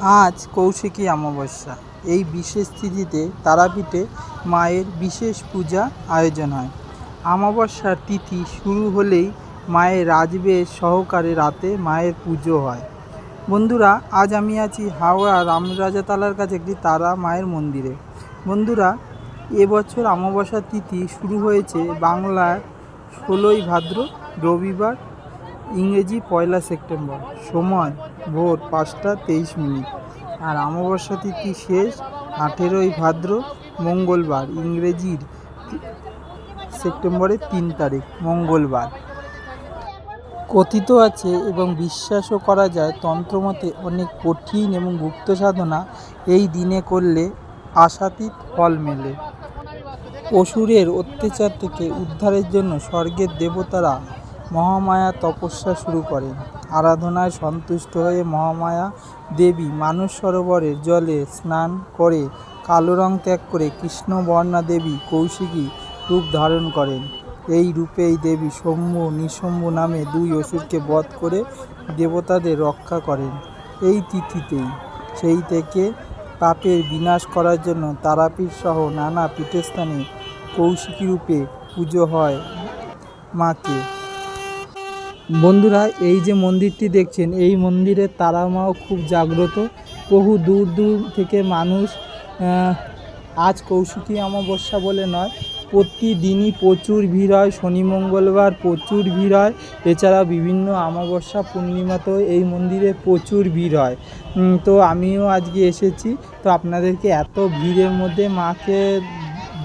আজ কৌশিকী অমাবস্যা। এই বিশেষ তিথিতে তারাপীঠে মায়ের বিশেষ পূজা আয়োজন হয়। অমাবস্যার তিথি শুরু হলেই মায়ের রাজবেশ সহকারে রাতে মায়ের পুজো হয়। বন্ধুরা, আজ আমি আছি হাওড়া রামরাজাতলার কাছে একটি তারা মায়ের মন্দিরে। বন্ধুরা, এবছর অমাবস্যার তিথি শুরু হয়েছে বাংলার ষোলোই ভাদ্র রবিবার ইংরেজি পয়লা সেপ্টেম্বর, সময় ভোর পাঁচটা তেইশ মিনিট। আর অমাবস্যা তিথি শেষ, আঠেরোই ভাদ্র, মঙ্গলবার, ইংরেজির সেপ্টেম্বরের তিন তারিখ, মঙ্গলবার। কথিত আছে এবং বিশ্বাসও করা যায়, তন্ত্রমতে অনেক কঠিন এবং গুপ্ত সাধনা এই দিনে করলে আশাতীত ফল মেলে। অসুরের অত্যাচার থেকে উদ্ধারের জন্য স্বর্গের দেবতারা মহামায়া তপস্যা শুরু করেন। আরাধনায় সন্তুষ্ট হয়ে মহামায়া দেবী মানস সরোবরের জলে স্নান করে কালো রং ত্যাগ করে কৃষ্ণবর্ণা দেবী কৌশিকী রূপ ধারণ করেন। এই রূপেই দেবী শম্ভু নিঃশম্ভু নামে দুই অসুরকে বধ করে দেবতাদের রক্ষা করেন। এই তিথিতেই সেই থেকে পাপের বিনাশ করার জন্য তারাপীঠ সহ নানা পীঠস্থানে কৌশিকী রূপে পুজো হয় মাকে। বন্ধুরা, এই যে মন্দিরটি দেখছেন, এই মন্দিরের তারা মাও খুব জাগ্রত। বহু দূর দূর থেকে মানুষ আজ কৌশিকী অমাবস্যা বলে নয়, প্রতিদিনই প্রচুর ভিড় হয়, শনি, মঙ্গলবার প্রচুর ভিড় হয়। এছাড়া বিভিন্ন অমাবস্যা, পূর্ণিমাতেও এই মন্দিরে প্রচুর ভিড় হয়। তো আমিও আজকে এসেছি, তো আপনাদেরকে এত ভিড়ের মধ্যে মাকে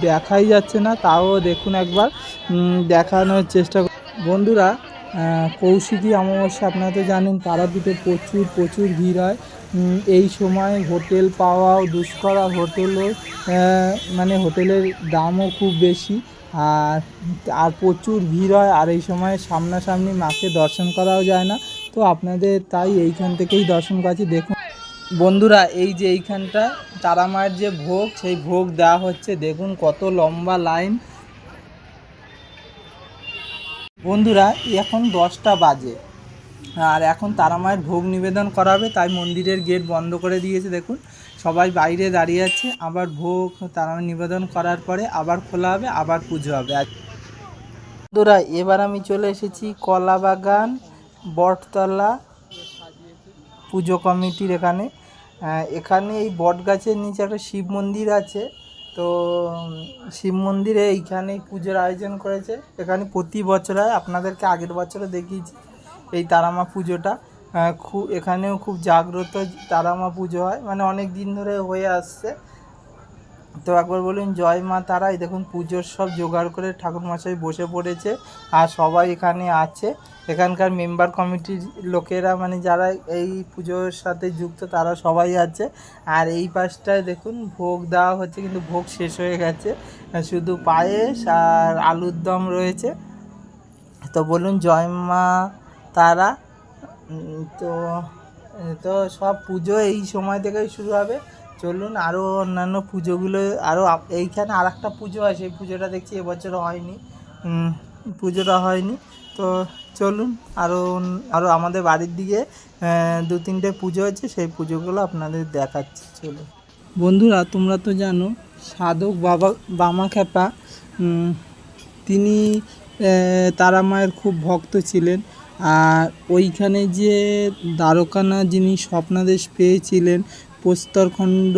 দেখাই যাচ্ছে না, তাও দেখুন একবার দেখানোর চেষ্টা বন্ধুরা কৌশিকী অমাবস্যা, আপনারা তো জানেন তারাপীঠে প্রচুর প্রচুর ভিড় হয়। এই সময় হোটেল পাওয়াও দুষ্কর আর মানে হোটেলের দামও খুব বেশি। আর আর প্রচুর ভিড় হয় আর এই সময় সামনাসামনি মাকে দর্শন করাও যায় না। তো আপনাদের তাই এইখান থেকেই দর্শন করছি দেখুন, বন্ধুরা, এই যে এইখানটা তারা মায়ের যে ভোগ, সেই ভোগ দেওয়া হচ্ছে। দেখুন কত লম্বা লাইন। বন্ধুরা, এখন দশটা বাজে। আর এখন তারা মায়ের ভোগ নিবেদন করাবে, তাই মন্দিরের গেট বন্ধ করে দিয়েছে, দেখুন। সবাই বাইরে দাঁড়িয়ে আছে, আবার ভোগ, তারা নিবেদন করার পরে আবার খোলা হবে, আবার পুজো হবে। আর বন্ধুরা, এবার আমি চলে এসেছি কলাবাগান বটতলা পুজো কমিটির এখানে। এখানে এই বট গাছের নিচে একটা শিব মন্দির আছে। তো, শিব মন্দিরে এইখানে পুজোর আয়োজন করেছে। এখানে প্রতি বছর হয় আপনাদেরকে আগের বছরে দেখিয়েছি এই তারামা পুজোটা। খুব, এখানেও খুব জাগ্রত তারামা পুজো হয়। মানে অনেক দিন ধরে হয়ে আসছে। তো একবার বলুন, জয় মা তারাই। দেখুন, পুজোর সব জোগাড় করে ঠাকুরমশাই বসে পড়েছে আর সবাই এখানে আছে। এখানকার মেম্বার কমিটির লোকেরা মানে যারা এই পুজোর সাথে যুক্ত, তারা সবাই আছে। আর এই পাশটায় দেখুন, ভোগ দেওয়া হচ্ছে, কিন্তু ভোগ শেষ হয়ে গেছে। শুধু পায়েস আর আলুর দম রয়েছে। তো বলুন, জয় মা তারা। তো তো সব পুজো এই সময় থেকেই শুরু হবে। চলুন আরও অন্যান্য পুজোগুলো আরও এইখানে আর একটা পুজো হয় সেই পুজোটা দেখছি এবছর হয়নি। পুজোটা হয়নি। তো চলুন আরও আরও আমাদের বাড়ির দিকে দু তিনটে পুজো হচ্ছে সেই পুজোগুলো আপনাদের দেখাচ্ছি, চলুন। বন্ধুরা, তোমরা তো জানো, সাধক বাবা, বামা খ্যাপা তিনি তারা মায়ের খুব ভক্ত ছিলেন। আর ওইখানে যে দ্বারকানা যিনি স্বপ্নাদেশ পেয়েছিলেন প্রস্তরখণ্ড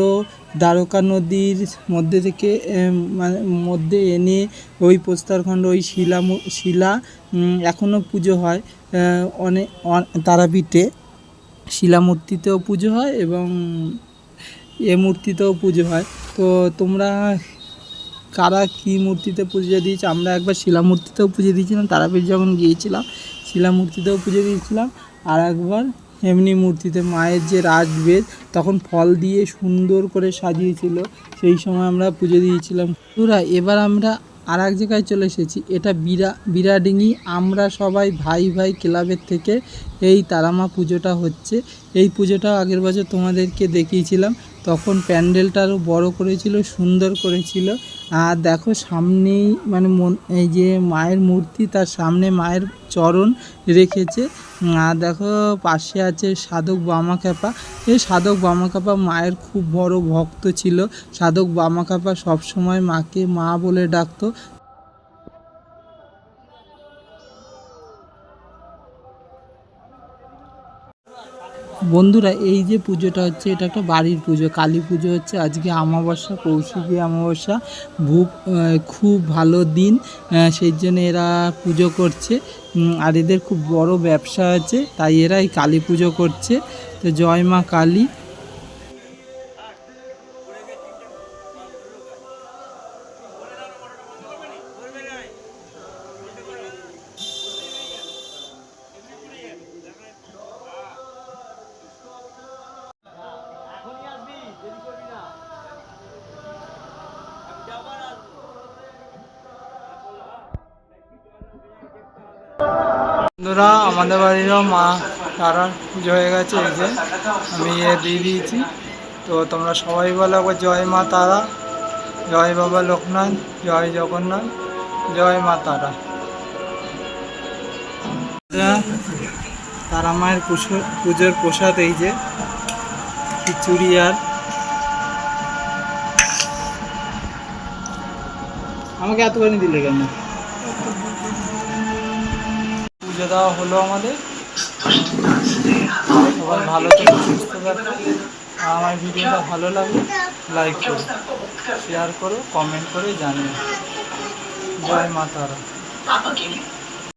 দ্বারকা নদীর মধ্যে থেকে মানে মধ্যে এনে ওই প্রস্তরখণ্ড, ওই শিলা শিলা এখনও পুজো হয় অনেক তারাপীঠে। শিলামূর্তিতেও পুজো হয় এবং এ মূর্তিতেও পুজো হয়। তো তোমরা কারা কী মূর্তিতে পুজো দিয়েছে? আমরা একবার শিলা মূর্তিতেও পুজো দিয়েছিলাম, তারাপীঠ যখন গিয়েছিলাম শিলা মূর্তিতেও পুজো দিয়েছিলাম, আর একবার এমনি মূর্তিতে মায়ের যে রাজবেদ তখন ফল দিয়ে সুন্দর করে সাজিয়েছিল, সেই সময় আমরা পুজো দিয়েছিলাম। পুরা এবার আমরা আর এক জায়গায় চলে এসেছি। এটা বিরা, বিরাডিঙি। আমরা সবাই ভাই ভাই ক্লাবের থেকে এই তারামা পুজোটা হচ্ছে। এই পুজোটা আগের বছর তোমাদেরকে দেখিয়েছিলাম। তখন প্যান্ডেলটা আরও বড়ো করেছিল, সুন্দর করেছিল। আর দেখো সামনেই মানে এই যে মায়ের মূর্তি, তার সামনে মায়ের চরণ রেখেছে। আর দেখো পাশে আছে সাধক বামাখ্যাপা। এই সাধক বামাখ্যাপা মায়ের খুব বড় ভক্ত ছিল। সাধক বামাখ্যাপা সবসময় মাকে মা বলে ডাকতো। বন্ধুরা, এই যে পুজোটা হচ্ছে, এটা একটা বাড়ির পুজো। কালী পুজো হচ্ছে আজকে অমাবস্যা কৌশিকী অমাবস্যা। ভূপ খুব ভালো দিন সেই জন্য এরা পুজো করছে। আর এদের খুব বড় ব্যবসা আছে, তাই এরা এই কালী পুজো করছে। তো জয় মা কালী। বন্ধুরা, আমাদের বাড়িরও মা তারার পুজো হয়ে গেছে, এই যে আমি এ দিয়ে দিয়েছি। তো তোমরা সবাই বলো জয় মা তারা, জয় বাবা লোকনাথ, জয় জগন্নাথ, জয় মা তারা। তারা মায়ের পুজো পুজোর প্রসাদ, এই যে খিচুড়ি আর আমাকে এতখানি দিলে কেন? পুজো দেওয়া হলো আমাদের। সবাই ভালো থেকে, সুস্থ থাকো। আমার ভিডিওটা ভালো লাগলে লাইক করো শেয়ার করো কমেন্ট করে জানিও। জয় মা তারা।